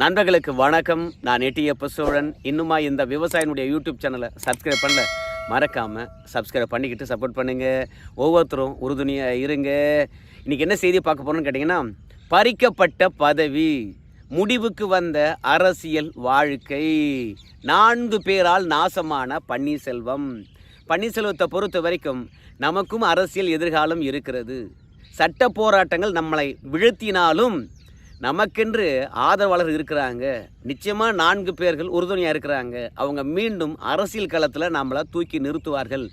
நண்பர்களுக்கு வணக்கம். நான் எட்டியப்ப சோழன் இன்னுமா இந்த விவசாயினுடைய யூடியூப் சேனலை சப்ஸ்கிரைப் பண்ணல மறக்காமல் சப்ஸ்கிரைப் பண்ணிக்கிட்டு சப்போர்ட் பண்ணுங்கள் ஒவ்வொருத்தரும் உறுதுணையாக இருங்க. இன்றைக்கி என்ன செய்தி பார்க்க போகிறோன்னு கேட்டிங்கன்னா பறிக்கப்பட்ட பதவி முடிவுக்கு வந்த அரசியல் வாழ்க்கை. நான்கு பேரால் நாசமான பன்னீர்செல்வம். பன்னீர்செல்வத்தை பொறுத்த வரைக்கும் நமக்கும் அரசியல் எதிர்காலம் இருக்கிறது. சட்ட போராட்டங்கள் நம்மளை வீழ்த்தினாலும் நமக்கென்று ஆதரவாளர் இருக்கிறாங்க. நிச்சயமாக நான்கு பேர்கள் உறுதுணையாக இருக்கிறாங்க. அவங்க மீண்டும் அரசியல் களத்தில் நம்மளை தூக்கி நிறுத்துவார்கள்.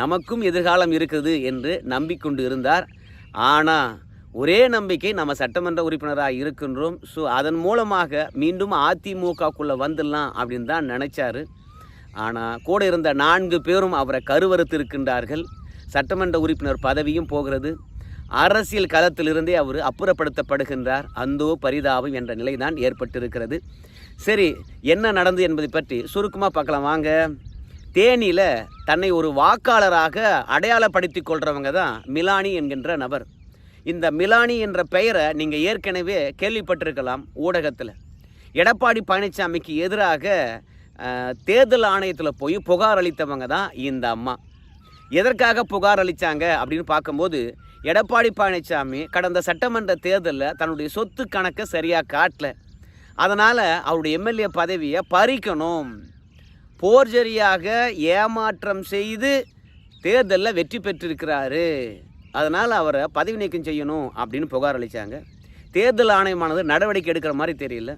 நமக்கும் எதிர்காலம் இருக்குது என்று நம்பிக்கொண்டு இருந்தார். ஆனால் ஒரே நம்பிக்கை நம்ம சட்டமன்ற உறுப்பினராக இருக்கின்றோம். ஸோ அதன் மூலமாக மீண்டும் அதிமுகக்குள்ளே வந்துடலாம் அப்படின்னு தான் நினச்சாரு. ஆனால் கூட இருந்த நான்கு பேரும் அவரை கருவறுத்து இருக்கின்றார்கள். சட்டமன்ற உறுப்பினர் பதவியும் போகிறது. அரசியல் களத்திலிருந்தே அவர் அப்புறப்படுத்தப்படுகின்றார். அந்தோ பரிதாபம் என்ற நிலைதான் ஏற்பட்டிருக்கிறது. சரி என்ன நடந்தது என்பதை பற்றி சுருக்கமாக பார்க்கலாம். வாங்க. தேனியில் தன்னை ஒரு வாக்காளராக அடையாளப்படுத்தி கொள்கிறவங்க தான் மிலானி என்கின்ற நபர். இந்த மிலானி என்ற பெயரை நீங்கள் ஏற்கனவே கேள்விப்பட்டிருக்கலாம் ஊடகத்தில். எடப்பாடி பழனிசாமிக்கு எதிராக தேர்தல் ஆணையத்தில் போய் புகார் அளித்தவங்க தான் இந்த அம்மா. எதற்காக புகார் அளித்தாங்க அப்படின்னு பார்க்கும்போது எடப்பாடி பழனிசாமி கடந்த சட்டமன்ற தேர்தலில் தன்னுடைய சொத்து கணக்கை சரியாக காட்டல. அதனால் அவருடைய எம்எல்ஏ பதவியை பறிக்கணும். போர்ஜரியாக ஏமாற்றம் செய்து தேர்தலில் வெற்றி பெற்றிருக்கிறாரு. அதனால் அவரை பதவி நீக்கம் செய்யணும் அப்படின்னு புகார் அளித்தாங்க தேர்தல் ஆணையமானது நடவடிக்கை எடுக்கிற மாதிரி தெரியல.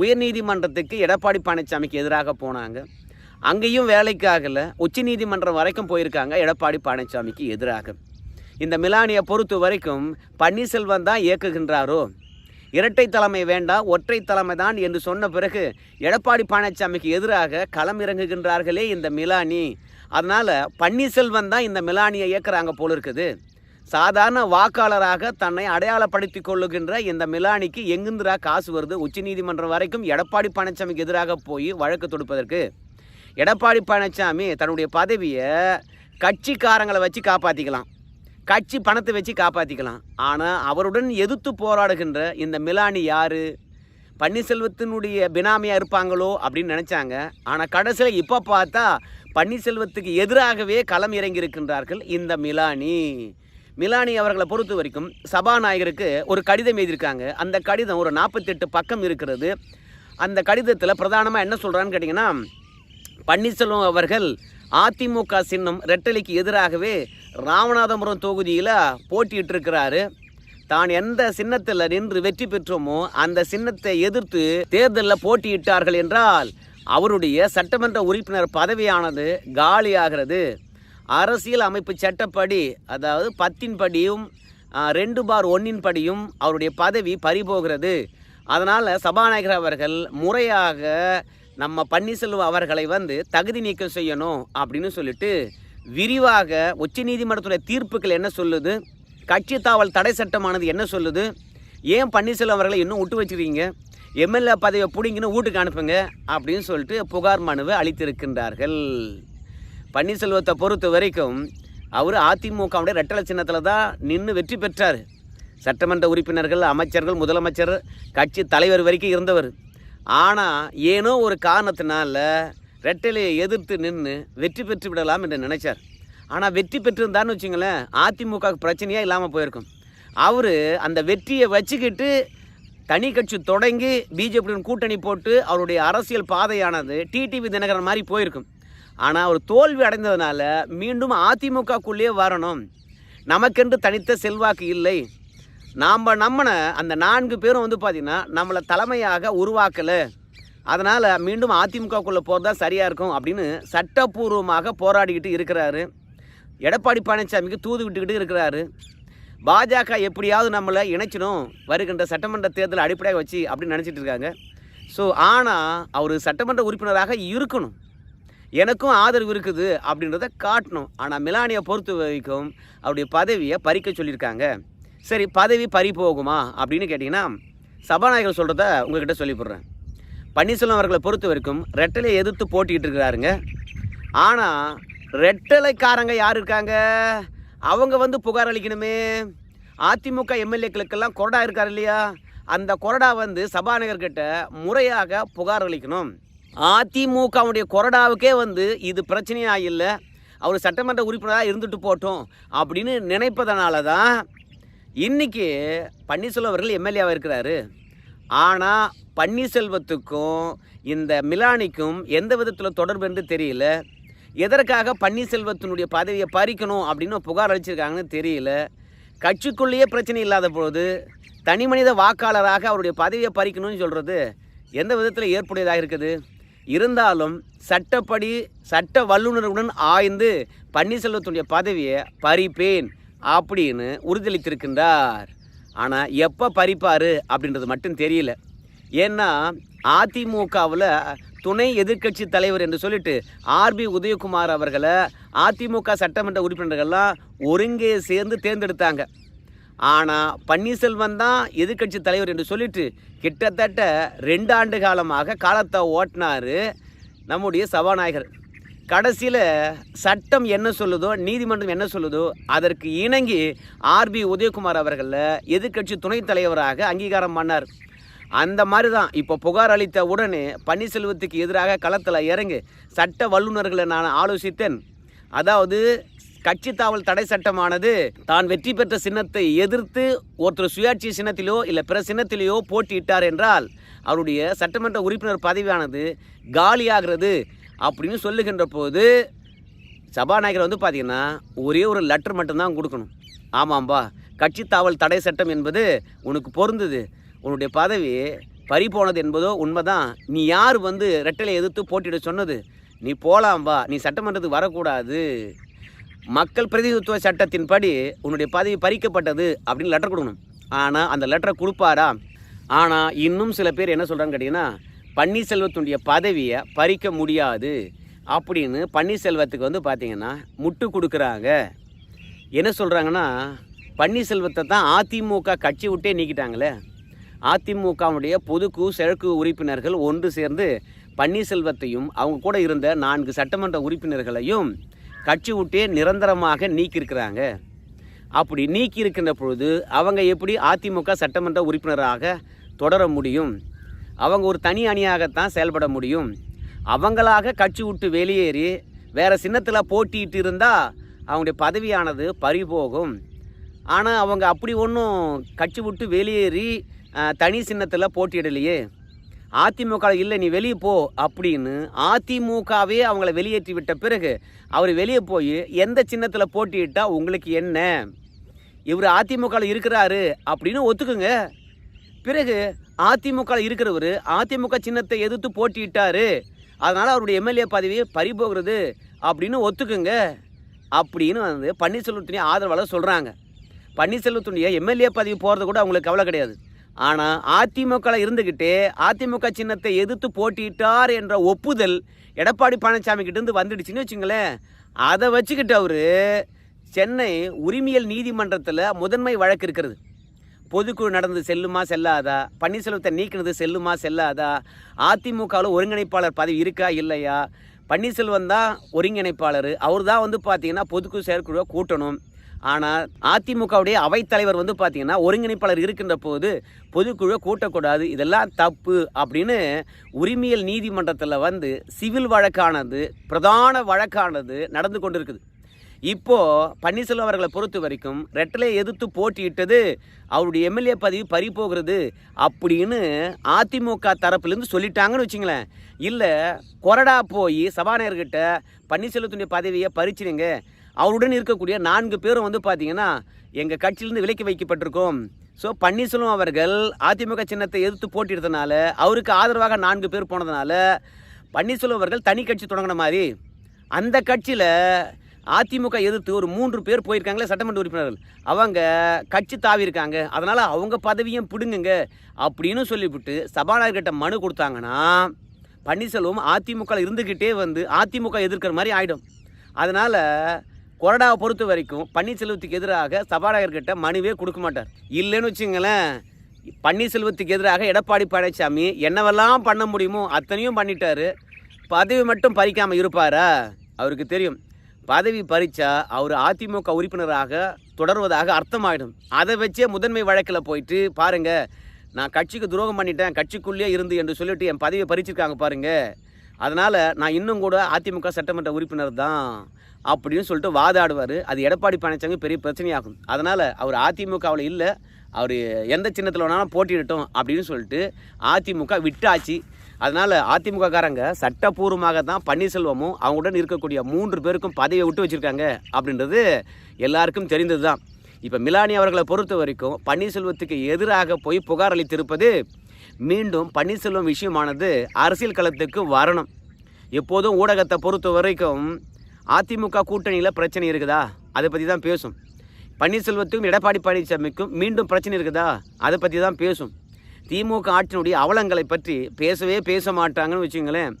உயர்நீதிமன்றத்துக்கு எடப்பாடி பழனிசாமிக்கு எதிராக போனாங்க. அங்கேயும் வேலைக்கு ஆகலை உச்சநீதிமன்றம் வரைக்கும் போயிருக்காங்க எடப்பாடி பழனிசாமிக்கு எதிராக. இந்த மிலானியை பொறுத்த வரைக்கும் பன்னீர்செல்வம் தான் இயக்குகின்றாரோ? இரட்டை தலைமை வேண்டாம் ஒற்றை தலைமை தான் என்று சொன்ன பிறகு எடப்பாடி பழனிசாமிக்கு எதிராக களம் இறங்குகின்றார்களே இந்த மிலானி. அதனால் பன்னீர்செல்வம் தான் இந்த மிலானியை இயக்குறாங்க போல இருக்குது. சாதாரண வாக்காளராக தன்னை அடையாளப்படுத்தி கொள்ளுகின்ற இந்த மிலானிக்கு எங்கிருந்துரா காசு வருது? உச்சநீதிமன்றம் வரைக்கும் எடப்பாடி பழனிசாமிக்கு எதிராக போய் வழக்கு தொடுப்பதற்கு. எடப்பாடி பழனிசாமி தன்னுடைய பதவியை கட்சிக்காரங்களை வச்சு காப்பாற்றிக்கலாம் கட்சி பணத்தை வச்சு காப்பாற்றிக்கலாம் ஆனால் அவருடன் எதிர்த்து போராடுகின்ற இந்த மிலானி யார்? பன்னீர்செல்வத்தினுடைய பினாமியாக இருப்பாங்களோ அப்படின்னு நினச்சாங்க. ஆனால் கடைசியில் இப்போ பார்த்தா பன்னீர்செல்வத்துக்கு எதிராகவே களம் இறங்கி இருக்கின்றார்கள் இந்த மிலானி. மிலானி அவர்களை பொறுத்த வரைக்கும் சபாநாயகருக்கு ஒரு கடிதம் எழுதியிருக்காங்க. அந்த கடிதம் ஒரு நாற்பத்தெட்டு பக்கம் இருக்கிறது. அந்த கடிதத்தில் பிரதானமாக என்ன சொல்கிறான்னு கேட்டிங்கன்னா பன்னீர்செல்வம் அவர்கள் அதிமுக சின்னம் ரெட்டலைக்கு எதிராகவே ராமநாதபுரம் தொகுதியில் போட்டியிட்டு இருக்கிறாரு தான் எந்த சின்னத்தில் நின்று வெற்றி பெற்றோமோ அந்த சின்னத்தை எதிர்த்து தேர்தலில் போட்டியிட்டார்கள் என்றால் அவருடைய சட்டமன்ற உறுப்பினர் பதவியானது காலியாகிறது. அரசியல் அமைப்பு சட்டப்படி அதாவது பத்தின் படியும் ரெண்டு பார் ஒன்றின் படியும் அவருடைய பதவி பறிபோகிறது. அதனால் சபாநாயகர் அவர்கள் முறையாக நம்ம பன்னீர்செல்வம் அவர்களை வந்து தகுதி நீக்கம் செய்யணும் அப்படின்னு சொல்லிட்டு விரிவாக உச்சநீதிமன்றத்துடைய தீர்ப்புகள் என்ன சொல்லுது? கட்சி தாவல் தடை சட்டமானது என்ன சொல்லுது? ஏன் பன்னீர்செல்வம் அவர்களை இன்னும் விட்டு வச்சிருக்கீங்க? எம்எல்ஏ பதவியை பிடிங்கன்னு வீட்டுக்கு அனுப்புங்க அப்படின்னு சொல்லிட்டு புகார் மனுவை அளித்திருக்கின்றார்கள். பன்னீர்செல்வத்தை பொறுத்த வரைக்கும் அவர் அதிமுகவுடைய ரெட்டலை சின்னத்தில் தான் நின்று வெற்றி பெற்றார். சட்டமன்ற உறுப்பினர்கள் அமைச்சர்கள் முதலமைச்சர் கட்சி தலைவர் வரைக்கும் இருந்தவர். ஆனால் ஏனோ ஒரு காரணத்தினால ரெட்டலையை எதிர்த்து நின்று வெற்றி பெற்று விடலாம் என்று நினைச்சார். ஆனால் வெற்றி பெற்றிருந்தான்னு வச்சுங்களேன் அதிமுக பிரச்சனையே இல்லாமல் போயிருக்கும். அவர் அந்த வெற்றியை வச்சுக்கிட்டு தனி கட்சி தொடங்கி பிஜேபியுடன் கூட்டணி போட்டு அவருடைய அரசியல் பாதையானது டிடிவி தினகரன் மாதிரி போயிருக்கும். ஆனால் அவர் தோல்வி அடைந்ததுனால மீண்டும் அதிமுகக்குள்ளேயே வரணும். நமக்கென்று தனித்த செல்வாக்கு இல்லை. நாம் நம்பின அந்த நான்கு பேரும் வந்து பார்த்திங்கன்னா நம்மளை தலைமையாக உருவாக்கலை. அதனால் மீண்டும் அதிமுகக்குள்ளே போகிறது தான் சரியாக இருக்கும் அப்படின்னு சட்டப்பூர்வமாக போராடிக்கிட்டு இருக்கிறாரு. எடப்பாடி பழனிசாமிக்கு தூது விட்டுக்கிட்டு இருக்கிறாரு. பாஜக எப்படியாவது நம்மளை இணைச்சிடும் வருகின்ற சட்டமன்ற தேர்தலை அடிப்படையாக வச்சு அப்படின்னு நினச்சிட்டு இருக்காங்க. ஸோ ஆனால் அவர் சட்டமன்ற உறுப்பினராக இருக்கணும். எனக்கும் ஆதரவு இருக்குது அப்படின்றத காட்டணும். ஆனால் மிலானியை பொறுத்த வரைக்கும் அவருடைய பதவியை பறிக்க சொல்லியிருக்காங்க. சரி பதவி பறி போகுமா அப்படின்னு கேட்டிங்கன்னா சபாநாயகர் சொல்கிறத உங்ககிட்ட சொல்லிவிடுறேன் பன்னீர்செல்வம் அவர்களை பொறுத்த வரைக்கும் ரெட்டலை எதிர்த்து போட்டிக்கிட்டு இருக்கிறாருங்க. ஆனால் ரெட்டலைக்காரங்க யார் இருக்காங்க? அவங்க வந்து புகார் அளிக்கணுமே. அதிமுக எம்எல்ஏக்களுக்கெல்லாம் கொரடா இருக்கார் இல்லையா? அந்த கொரடா வந்து சபாநாயகர்கிட்ட முறையாக புகார் அளிக்கணும். அதிமுகவுடைய கொரடாவுக்கே வந்து இது பிரச்சனையாக இல்லை அவர் சட்டமன்ற உறுப்பினராக இருந்துட்டு போட்டோம் அப்படின்னு நினைப்பதனால தான் இன்னைக்கு பன்னீர்செல்வம் அவர்கள் எம்எல்ஏவாக இருக்கிறாரு. ஆனால் பன்னீர்செல்வத்துக்கும் இந்த மிலானிக்கும் எந்த விதத்தில் தொடர்பு என்று தெரியல. எதற்காக பன்னீர்செல்வத்தினுடைய பதவியை பறிக்கணும் அப்படின்னு புகார் அளிச்சிருக்காங்கன்னு தெரியல. கட்சிக்குள்ளேயே பிரச்சனை இல்லாத பொழுது தனி மனித வாக்காளராக அவருடைய பதவியை பறிக்கணும்னு சொல்கிறது எந்த விதத்தில் ஏற்புடையதாக இருக்குது? இருந்தாலும் சட்டப்படி சட்ட வல்லுநருடன் ஆய்ந்து பன்னீர்செல்வத்துடைய பதவியை பறிப்பேன். அப்படின்னு உறுதியளித்திருக்கின்றார். ஆனால் எப்போ பறிப்பார் அப்படின்றது மட்டும் தெரியல. ஏன்னா அதிமுகவில் துணை எதிர்க்கட்சி தலைவர் என்று சொல்லிட்டு ஆர்பி உதயகுமார் அவர்களை அதிமுக சட்டமன்ற உறுப்பினர்கள்லாம் ஒருங்கே சேர்ந்து தேர்ந்தெடுத்தாங்க. ஆனால் பன்னீர்செல்வம் தான் எதிர்க்கட்சி தலைவர் என்று சொல்லிட்டு கிட்டத்தட்ட ரெண்டு ஆண்டு காலமாக காலத்தை ஓட்டினார் நம்முடைய சபாநாயகர். கடைசியில் சட்டம் என்ன சொல்லுதோ நீதிமன்றம் என்ன சொல்லுதோ அதற்கு இணங்கி ஆர்பி உதயகுமார் அவர்களில் எதிர்க்கட்சி துணைத் தலைவராக அங்கீகாரம் பண்ணார். அந்த மாதிரி தான் இப்போ புகார் அளித்த உடனே பன்னீர்செல்வத்துக்கு எதிராக களத்தில் இறங்கி சட்ட வல்லுநர்களை நான் ஆலோசித்தேன். அதாவது கட்சி தாவல் தடை சட்டமானது தான் வெற்றி பெற்ற சின்னத்தை எதிர்த்து ஒருத்தர் சுயாட்சி சின்னத்திலோ இல்லை பிற சின்னத்திலேயோ போட்டியிட்டார் என்றால் அவருடைய சட்டமன்ற உறுப்பினர் பதவியானது காலியாகிறது. அப்படின்னு சொல்லுகின்ற போது சபாநாயகர் வந்து பார்த்தீங்கன்னா ஒரே ஒரு லெட்டர் மட்டும்தான் கொடுக்கணும். ஆமாம்பா கட்சி தாவல் தடை சட்டம் என்பது உனக்கு பொருந்தது. உன்னுடைய பதவி பறி போனது என்பதோ உண்மைதான். நீ யார் வந்து ரெட்டலை எதிர்த்து போட்டியிட சொன்னது? நீ போலாம் வா நீ சட்டமன்றத்துக்கு வரக்கூடாது. மக்கள் பிரதிநிதித்துவ சட்டத்தின்படி உன்னுடைய பதவி பறிக்கப்பட்டது அப்படின்னு லெட்டர் கொடுக்கணும். ஆனால் அந்த லெட்டரை கொடுப்பாரா? ஆனால் இன்னும் சில பேர் என்ன சொல்கிறான்னு கேட்டிங்கன்னா பன்னீர்செல்வத்துடைய பதவியை பறிக்க முடியாது அப்படின்னு பன்னீர்செல்வத்துக்கு வந்து பார்த்தீங்கன்னா முட்டு கொடுக்குறாங்க. என்ன சொல்கிறாங்கன்னா பன்னீர்செல்வத்தை தான் அதிமுக கட்சி விட்டே நீக்கிட்டாங்களே. அதிமுகவுடைய பொதுக்கு செழக்கு உறுப்பினர்கள் ஒன்று சேர்ந்து பன்னீர்செல்வத்தையும் அவங்க கூட இருந்த நான்கு சட்டமன்ற உறுப்பினர்களையும் கட்சி விட்டே நிரந்தரமாக நீக்கியிருக்கிறாங்க. அப்படி நீக்கி இருக்கின்ற பொழுது அவங்க எப்படி அதிமுக சட்டமன்ற உறுப்பினராக தொடர முடியும்? அவங்க ஒரு தனி அணியாகத்தான் செயல்பட முடியும். அவங்களாக கட்சி விட்டு வெளியேறி வேறு சின்னத்தில் போட்டிட்டு இருந்தால் அவங்களுடைய பதவியானது பறிபோகும். ஆனால் அவங்க அப்படி ஒன்றும் கட்சி விட்டு வெளியேறி தனி சின்னத்தில் போட்டியிடலையே. அதிமுக இல்லை நீ வெளியே போ அப்படின்னு அதிமுகவே அவங்கள வெளியேற்றி விட்ட பிறகு அவர் வெளியே போய் எந்த சின்னத்தில் போட்டியிட்டால் உங்களுக்கு என்ன? இவர் அதிமுகவில் இருக்கிறாரு அப்படின்னு ஒத்துக்குங்க. பிறகு அதிமுக இருக்கிறவர் அதிமுக சின்னத்தை எதிர்த்து போட்டியிட்டார். அதனால் அவருடைய எம்எல்ஏ பதவி பறிபோகிறது அப்படின்னு ஒத்துக்குங்க. அப்படின்னு வந்து பன்னீர்செல்வத்துடைய ஆதரவாளர் சொல்கிறாங்க பன்னீர்செல்வத்துடைய எம்எல்ஏ பதவி போகிறது கூட அவங்களுக்கு கவலை கிடையாது. ஆனால் அதிமுகவில் இருந்துக்கிட்டே அதிமுக சின்னத்தை எதிர்த்து போட்டியிட்டார் என்ற ஒப்புதல் எடப்பாடி பழனிசாமி கிட்டேருந்து வந்துடுச்சுன்னு வச்சுங்களேன். அதை வச்சுக்கிட்டு அவர் சென்னை உரிமையல் நீதிமன்றத்தில் முதன்மை வழக்கு இருக்கிறது. பொதுக்குழு நடந்தது செல்லுமா செல்லாதா? பன்னீர்செல்வத்தை நீக்கினது செல்லுமா செல்லாதா? அதிமுகவில் ஒருங்கிணைப்பாளர் பதவி இருக்கா இல்லையா? பன்னீர்செல்வம் தான் ஒருங்கிணைப்பாளர். அவர் தான் வந்து பார்த்தீங்கன்னா பொதுக்குழு செயற்குழுவை கூட்டணும். ஆனால் அதிமுகவுடைய அவைத்தலைவர் வந்து பார்த்தீங்கன்னா ஒருங்கிணைப்பாளர் இருக்கின்ற போது பொதுக்குழுவை கூட்டக்கூடாது. இதெல்லாம் தப்பு அப்படின்னு உரிமையல் நீதிமன்றத்தில் வந்து சிவில் வழக்கானது பிரதான வழக்கானது நடந்து கொண்டிருக்குது. இப்போ பன்னீர்செல்வம் அவர்களை பொறுத்த வரைக்கும் ரெட்டலை எதிர்த்து போட்டியிட்டது அவருடைய எம்எல்ஏ பதவி பறி போகிறது அப்படின்னு அதிமுக தரப்புலேருந்து சொல்லிட்டாங்கன்னு வச்சுங்களேன். இல்லை கொறடா போய் சபாநாயகர்கிட்ட பன்னீர்செல்வத்துடைய பதவியை பறிச்சிடுங்க அவருடன் இருக்கக்கூடிய நான்கு பேரும் வந்து பார்த்தீங்கன்னா எங்கள் கட்சியிலேருந்து விலக்கி வைக்கப்பட்டிருக்கோம். ஸோ பன்னீர்செல்வம் அவர்கள் அதிமுக சின்னத்தை எதிர்த்து போட்டியிட்டதுனால அவருக்கு ஆதரவாக நான்கு பேர் போனதுனால பன்னீர்செல்வம் அவர்கள் தனி கட்சி தொடங்கின மாதிரி. அந்த கட்சியில் அதிமுக எதிர்த்து ஒரு மூன்று பேர் போயிருக்காங்களே சட்டமன்ற உறுப்பினர்கள். அவங்க கட்சி தாவி இருக்காங்க. அதனால் அவங்க பதவியும் பிடுங்குங்க அப்படின்னு சொல்லிவிட்டு சபாநாயகர்கிட்ட மனு கொடுத்தாங்கன்னா பன்னீர்செல்வம் அதிமுக இருந்துக்கிட்டே வந்து அதிமுக எதிர்க்கிற மாதிரி ஆகிடும் அதனால் கொறடாவை பொறுத்த வரைக்கும் பன்னீர்செல்வத்துக்கு எதிராக சபாநாயகர்கிட்ட மனுவே கொடுக்க மாட்டார். இல்லைன்னு வச்சுங்களேன் பன்னீர்செல்வத்துக்கு எதிராக எடப்பாடி பழனிசாமி என்னவெல்லாம் பண்ண முடியுமோ அத்தனையும் பண்ணிட்டாரு. பதவி மட்டும் பறிக்காமல் இருப்பாரா? அவருக்கு தெரியும். பதவி பறிச்சா அவர் அதிமுக உறுப்பினராக தொடர்வதாக அர்த்தமாயிடும். அதை வச்சே முதன்மை வழக்கில் போயிட்டு பாருங்க நான் கட்சிக்கு துரோகம் பண்ணிட்டேன் கட்சிக்குள்ளேயே இருந்து என்று சொல்லிட்டு என் பதவியை பறிச்சிருக்காங்க பாருங்க. அதனால் நான் இன்னும் கூட அதிமுக சட்டமன்ற உறுப்பினர் தான் அப்படின்னு சொல்லிட்டு வாதாடுவார். அது எடப்பாடி பழனிசாமி பெரிய பிரச்சனையாகும். அதனால் அவர் அதிமுகவில் இல்லை அவர் எந்த சின்னத்தில் வேணாலும் போட்டிடட்டும் அப்படின்னு சொல்லிட்டு அதிமுக விட்டாச்சு. அதனால் அதிமுககாரங்க சட்டப்பூர்வமாக தான் பன்னீர்செல்வமும் அவங்களுடன் இருக்கக்கூடிய மூன்று பேருக்கும் பதவியை விட்டு வச்சுருக்காங்க அப்படின்றது எல்லாருக்கும் தெரிந்தது தான் இப்போ மிலானி அவர்களை பொறுத்த வரைக்கும் பன்னீர்செல்வத்துக்கு எதிராக போய் புகார் அளித்திருப்பது மீண்டும் பன்னீர்செல்வம் விஷயமானது அரசியல் களத்துக்கு வரணும். எப்போதும் ஊடகத்தை பொறுத்த வரைக்கும் அதிமுக கூட்டணியில் பிரச்சனை இருக்குதா? அதை பற்றி தான் பேசும். பன்னீர்செல்வத்துக்கும் எடப்பாடி பழனிசாமிக்கும் மீண்டும் பிரச்சனை இருக்குதா? அதை பற்றி தான் பேசும். திமுக ஆட்சியினுடைய அவலங்களை பற்றி பேசவே பேச மாட்டாங்கன்னு வச்சுங்களேன்.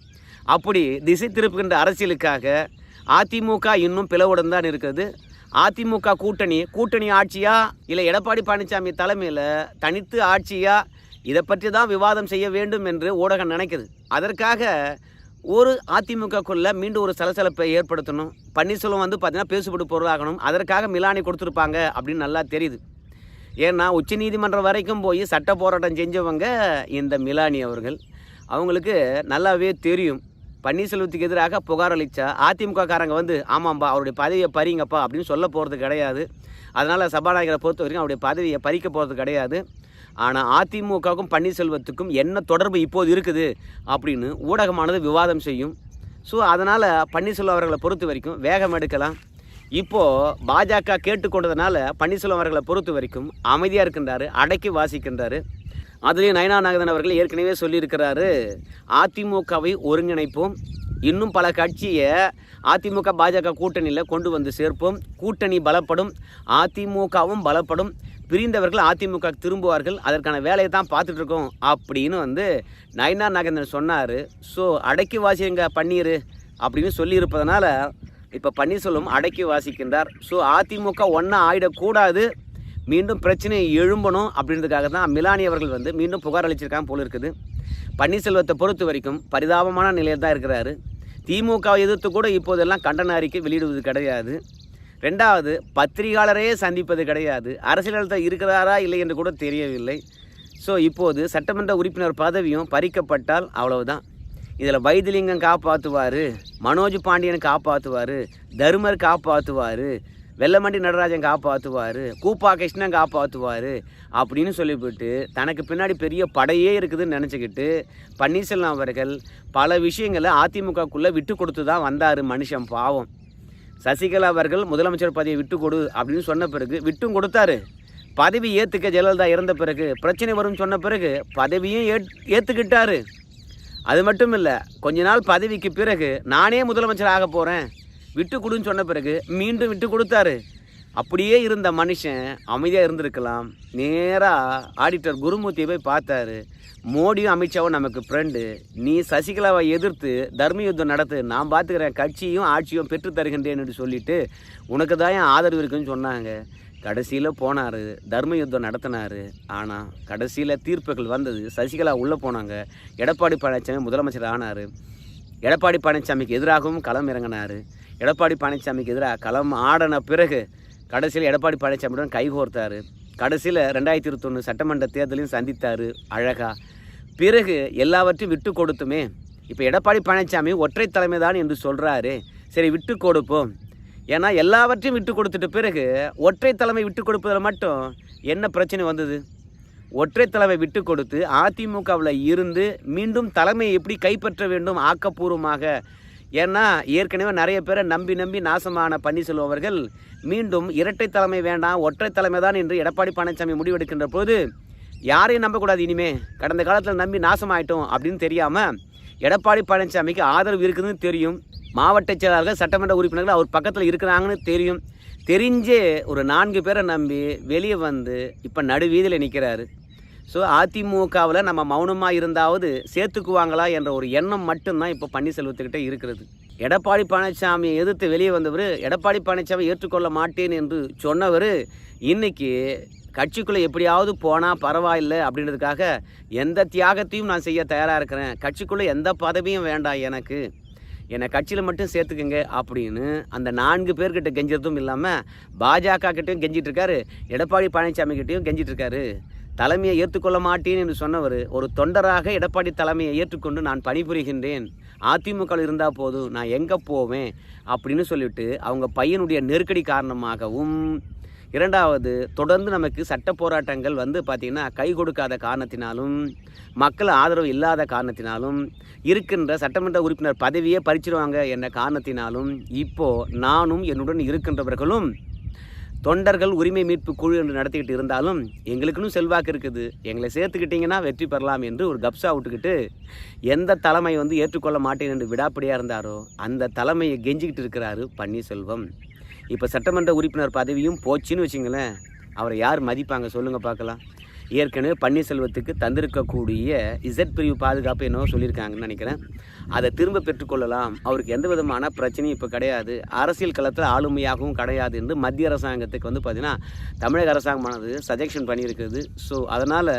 அப்படி திசை திருப்புகின்ற அரசியலுக்காக அதிமுக இன்னும் பிளவுடன் தான் இருக்கிறது. அதிமுக கூட்டணி கூட்டணி ஆட்சியா இல்லை எடப்பாடி பழனிசாமி தலைமையில் தனித்து ஆட்சியா? இதை பற்றி தான் விவாதம் செய்ய வேண்டும் என்று ஊடகம் நினைக்குது. அதற்காக ஒரு அதிமுகக்குள்ளே மீண்டும் ஒரு சலசலப்பை ஏற்படுத்தணும். பன்னீர்செல்வம் வந்து பார்த்தீங்கன்னா பேசுபட்டு பொருளாகணும். அதற்காக மிலானி கொடுத்துருப்பாங்க அப்படின்னு நல்லா தெரியுது. ஏன்னா உச்சநீதிமன்றம் வரைக்கும் போய் சட்ட போராட்டம் செஞ்சவங்க இந்த மிலானி அவர்கள். அவங்களுக்கு நல்லாவே தெரியும். பன்னீர்செல்வத்துக்கு எதிராக புகார் அளித்தா அதிமுககாரங்க வந்து ஆமாம்பா அவருடைய பதவியை பறிங்கப்பா அப்படின்னு சொல்ல போகிறது கிடையாது. அதனால் சபாநாயகரை பொறுத்த வரைக்கும் அவருடைய பதவியை பறிக்க போகிறது கிடையாது. ஆனால் அதிமுகவுக்கும் பன்னீர்செல்வத்துக்கும் என்ன தொடர்பு இப்போது இருக்குது அப்படின்னு ஊடகமானது விவாதம் செய்யும். ஸோ அதனால் பன்னீர்செல்வம் அவர்களை பொறுத்த வரைக்கும் வேகம் எடுக்கலாம். இப்போது பாஜக கேட்டுக்கொண்டதுனால பன்னீர்செல்வம் அவர்களை பொறுத்த வரைக்கும் அமைதியாக இருக்கின்றாரு அடக்கி வாசிக்கின்றாரு. அதுலேயும் நயனா நாகதன் அவர்கள் ஏற்கனவே சொல்லியிருக்கிறாரு அதிமுகவை ஒருங்கிணைப்போம். இன்னும் பல கட்சியை அதிமுக பாஜக கூட்டணியில் கொண்டு வந்து சேர்ப்போம். கூட்டணி பலப்படும் அதிமுகவும் பலப்படும். பிரிந்தவர்கள் அதிமுக திரும்புவார்கள் அதற்கான வேலையை தான் பார்த்துட்ருக்கோம் அப்படின்னு வந்து நயனா நாகேந்திரன் சொன்னார். ஸோ அடக்கி வாசிங்க பன்னீர் அப்படின்னு சொல்லியிருப்பதனால இப்போ பன்னீர்செல்வம் அடக்கி வாசிக்கின்றார். ஸோ அதிமுக ஒன்றா ஆயிடக்கூடாது. மீண்டும் பிரச்சனை எழும்பணும் அப்படின்றதுக்காக தான் மிலானி அவர்கள் வந்து மீண்டும் புகார் அளிச்சிருக்காங்க போல இருக்குது. பன்னீர்செல்வத்தை பொறுத்த வரைக்கும் பரிதாபமான நிலையில் தான் இருக்கிறாரு. திமுகவை எதிர்த்து கூட இப்போதெல்லாம் கண்டன அறிக்கை வெளியிடுவது கிடையாது. ரெண்டாவது பத்திரிகையாளரையே சந்திப்பது கிடையாது. அரசியலில் இருக்கிறாரா இல்லை என்று கூட தெரியவில்லை. ஸோ இப்போது சட்டமன்ற உறுப்பினர் பதவியும் பறிக்கப்பட்டால் அவ்வளவுதான். இதில் வைத்திலிங்கம் காப்பாற்றுவார் மனோஜ் பாண்டியன் காப்பாற்றுவார் தருமர் காப்பாற்றுவார் வெள்ளமண்டி நடராஜன் காப்பாற்றுவார் கூப்பா கிருஷ்ணன் காப்பாற்றுவார் அப்படின்னு சொல்லிவிட்டு தனக்கு பின்னாடி பெரிய படையே இருக்குதுன்னு நினச்சிக்கிட்டு பன்னீர்செல்வம் அவர்கள் பல விஷயங்களை அதிமுகக்குள்ளே விட்டு கொடுத்து தான் வந்தார் மனுஷன் பாவம். சசிகலா அவர்கள் முதலமைச்சர் பதவியை விட்டு கொடு அப்படின்னு சொன்ன பிறகு விட்டும் கொடுத்தாரு. பதவி ஏற்றுக்க ஜெயலலிதா இறந்த பிறகு பிரச்சனை வரும்னு சொன்ன பிறகு பதவியும் ஏத் ஏற்றுக்கிட்டாரு அது மட்டும் இல்லை கொஞ்ச நாள் பதவிக்கு பிறகு நானே முதலமைச்சர் ஆக போகிறேன் விட்டு கொடுன்னு சொன்ன பிறகு மீண்டும் விட்டு கொடுத்தாரு. அப்படியே இருந்த மனுஷன் அமைதியாக இருந்திருக்கலாம். நேராக ஆடிட்டர் குருமூர்த்தியை போய் பார்த்தாரு. மோடியும் அமித்ஷாவும் நமக்கு ஃப்ரெண்டு நீ சசிகலாவை எதிர்த்து தர்ம யுத்தம் நடத்து நான் பார்த்துக்கிறேன். கட்சியும் ஆட்சியும் பெற்று தருகின்றேன்னு சொல்லிட்டு உனக்கு தான் என் ஆதரவு இருக்குன்னு சொன்னாங்க. கடைசியில் போனார் தர்ம யுத்தம் நடத்தினார். ஆனால் கடைசியில் தீர்ப்புகள் வந்தது சசிகலா உள்ளே போனாங்க. எடப்பாடி பழனிசாமி முதலமைச்சர் ஆனார். எடப்பாடி பழனிசாமிக்கு எதிராகவும் களம் இறங்கினார். எடப்பாடி பழனிசாமிக்கு எதிராக களம் ஆடின பிறகு கடைசியில் எடப்பாடி பழனிசாமியுடன் கைகோர்த்தார். கடைசியில் ரெண்டாயிரத்தி இருபத்தொன்று சட்டமன்ற தேர்தலையும் சந்தித்தார் அழகா. பிறகு எல்லாவற்றையும் விட்டு கொடுத்துமே. இப்போ எடப்பாடி பழனிசாமி ஒற்றை தலைமை தான் என்று சொல்கிறாரு சரி விட்டு கொடுப்போம். ஏன்னா எல்லாவற்றையும் விட்டு கொடுத்துட்ட பிறகு ஒற்றை தலைமை விட்டு கொடுப்பதில் மட்டும் என்ன பிரச்சனை வந்தது? ஒற்றை தலைமை விட்டு கொடுத்து அதிமுகவில் இருந்து மீண்டும் தலைமையை எப்படி கைப்பற்ற வேண்டும் ஆக்கப்பூர்வமாக? ஏன்னா ஏற்கனவே நிறைய பேரை நம்பி நம்பி நாசமான பன்னீர்செல்வம் அவர்கள் மீண்டும் இரட்டை தலைமை வேண்டாம் ஒற்றை தலைமை தான் என்று எடப்பாடி பழனிசாமி முடிவெடுக்கின்ற போது யாரையும் நம்பக்கூடாது இனிமே. கடந்த காலத்தில் நம்பி நாசமாயிட்டோம் அப்படின்னு தெரியாமல் எடப்பாடி பழனிசாமிக்கு ஆதரவு இருக்குதுன்னு தெரியும். மாவட்ட செயலாளர்கள் சட்டமன்ற உறுப்பினர்கள் அவர் பக்கத்தில் இருக்கிறாங்கன்னு தெரியும். தெரிஞ்சே ஒரு நான்கு பேரை நம்பி வெளியே வந்து இப்போ நடுவீதியில் நிற்கிறாரு ஸோ அதிமுகவில் நம்ம மௌனமாக இருந்தாவது சேர்த்துக்குவாங்களா என்ற ஒரு எண்ணம் மட்டும்தான் இப்போ பன்னீர்செல்வத்துக்கிட்ட இருக்கிறது. எடப்பாடி பழனிசாமியை எதிர்த்து வெளியே வந்தவர் எடப்பாடி பழனிசாமி ஏற்றுக்கொள்ள மாட்டேன் என்று சொன்னவர் இன்னைக்கு கட்சிக்குள்ளே எப்படியாவது போனால் பரவாயில்லை அப்படின்றதுக்காக எந்த தியாகத்தையும் நான் செய்ய தயாராக இருக்கிறேன். கட்சிக்குள்ளே எந்த பதவியும் வேண்டாம் எனக்கு. என்னை கட்சியில் மட்டும் சேர்த்துக்கங்க அப்படின்னு அந்த நான்கு பேர்கிட்ட கெஞ்சுறதும் இல்லாமல் பாஜக கிட்டேயும் கெஞ்சிட்டு இருக்காரு. எடப்பாடி பழனிசாமி கிட்டேயும் கெஞ்சிட்டு இருக்காரு. தலைமையை ஏற்றுக்கொள்ள மாட்டேன் என்று சொன்னவர் ஒரு தொண்டராக எடப்பாடி தலைமையை ஏற்றுக்கொண்டு நான் பணிபுரிகின்றேன். அதிமுக இருந்தால் போதும் நான் எங்கே போவேன் அப்படின்னு சொல்லிட்டு அவங்க பையனுடைய நெருக்கடி காரணமாகவும் இரண்டாவது தொடர்ந்து நமக்கு சட்ட போராட்டங்கள் வந்து பார்த்திங்கன்னா கை கொடுக்காத காரணத்தினாலும் மக்கள் ஆதரவு இல்லாத காரணத்தினாலும் இருக்கின்ற சட்டமன்ற உறுப்பினர் பதவியே பறிச்சிருவாங்க என்ற காரணத்தினாலும் இப்போது நானும் என்னுடன் இருக்கின்றவர்களும் தொண்டர்கள் உரிமை மீட்பு குழு என்று நடத்திக்கிட்டு இருந்தாலும் எங்களுக்குன்னு செல்வாக்கு இருக்குது. எங்களை சேர்த்துக்கிட்டிங்கன்னா வெற்றி பெறலாம் என்று ஒரு கப்ஸா விட்டுக்கிட்டு எந்த தலைமை வந்து ஏற்றுக்கொள்ள மாட்டேன் என்று விடாப்படியாக இருந்தாரோ அந்த தலைமையை கெஞ்சிக்கிட்டு இருக்கிறாரு பன்னீர்செல்வம். இப்போ சட்டமன்ற உறுப்பினர் பதவியும் போச்சுன்னு வச்சுங்களேன். அவரை யார் மதிப்பாங்க சொல்லுங்கள் பார்க்கலாம். ஏற்கனவே பன்னீர்செல்வத்துக்கு தந்திருக்கக்கூடிய இசட் பிரிவு பாதுகாப்பு என்னவோ சொல்லியிருக்காங்கன்னு நினைக்கிறேன். அதை திரும்ப பெற்றுக்கொள்ளலாம். அவருக்கு எந்த விதமான பிரச்சனையும் இப்போ கிடையாது. அரசியல் களத்தில் ஆளுமையாகவும் கிடையாது என்று மத்திய அரசாங்கத்துக்கு வந்து பார்த்திங்கன்னா தமிழக அரசாங்கமானது சஜெக்ஷன் பண்ணியிருக்குது. ஸோ அதனால்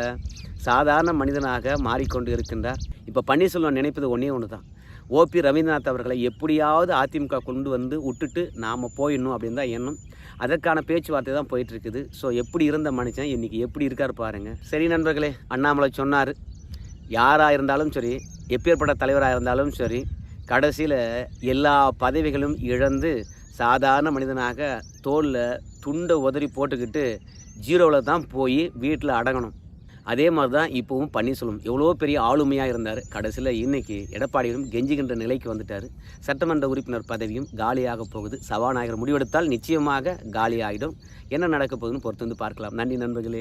சாதாரண மனிதனாக மாறிக்கொண்டு இருக்கின்றார். இப்போ பன்னீர்செல்வம் நினைப்பது ஒன்றே ஒன்று தான் ஓபி ரவீந்திரநாத் அவர்களை எப்படியாவது அதிமுக கொண்டு வந்து விட்டுட்டு நாம் போயிடணும் அப்படின்னு தான் எண்ணம். அதற்கான பேச்சுவார்த்தை தான் போயிட்டுருக்குது. ஸோ எப்படி இருந்த மனுஷன் இன்னைக்கு எப்படி இருக்கார் பாருங்கள் சரி நண்பர்களே அண்ணாமலை சொன்னார். யாராக இருந்தாலும் சரி எப்பேற்பட்ட தலைவராக இருந்தாலும் சரி கடைசியில் எல்லா பதவிகளும் இழந்து சாதாரண மனிதனாக தோளில் துண்டை உதறி போட்டுக்கிட்டு ஜீரோவில் தான் போய் வீட்டில் அடங்கணும். அதே மாதிரி தான் இப்போவும் பன்னீர்செல்வம் எவ்வளோ பெரிய ஆளுமையாக இருந்தார். கடைசியில் இன்னைக்கு எடப்பாடியிலும் கெஞ்சுகின்ற நிலைக்கு வந்துட்டார். சட்டமன்ற உறுப்பினர் பதவியும் காலியாக போகுது. சபாநாயகர் முடிவெடுத்தால் நிச்சயமாக காலியாகிடும் என்ன நடக்க போகுதுன்னு பொறுத்து வந்து பார்க்கலாம். நன்றி நண்பர்களே.